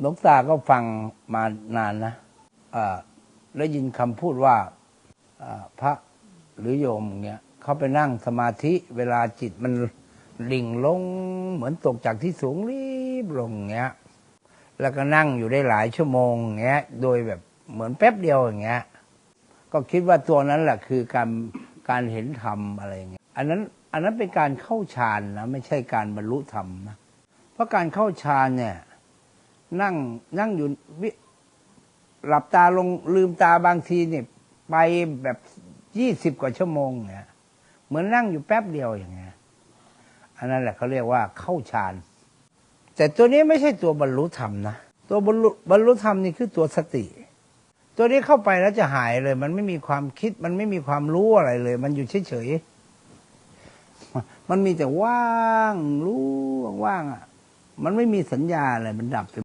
หลวงตาก็ฟังมานานนะอ่าได้ยินคำพูดว่าอพระหรือโยมเงี้ยเขาไปนั่งสมาธิเวลาจิตมันดิ่งลงเหมือนตกจากที่สูงรีบลงเงี้ย แล้วก็นั่งอยู่ได้หลายชั่วโมงเงี้ย โดยแบบเหมือนแป๊บเดียวอย่างเงี้ย ก็คิดว่าตัวนั้นแหละคือการการเห็นธรรมอะไรเงี้ย อันนั้นอันนั้นเป็นการเข้าฌานนะไม่ใช่การบรรลุธรรมนะ เพราะการเข้าฌานเนี่ย นั่งนั่งอยู่วิหลับตาลงลืมตาบางทีเนี่ยไปแบบยี่สิบกว่าชั่วโมงเนี่ยเหมือนนั่งอยู่แป๊บเดียวอย่างเงี้ย อันนั้นแหละเขาเรียกว่าเข้าฌาน แต่ตัวนี้ไม่ใช่ตัวบรรลุธรรมนะ ตัวบรรลุบรรลุธรรมนี่คือตัวสติ ตัวนี้เข้าไปแล้วจะหายเลย มันไม่มีความคิด มันไม่มีความรู้อะไรเลย มันอยู่เฉยๆ มันมีแต่ว่างรู้ว่างๆอะ มันไม่มีสัญญาอะไร มันดับไป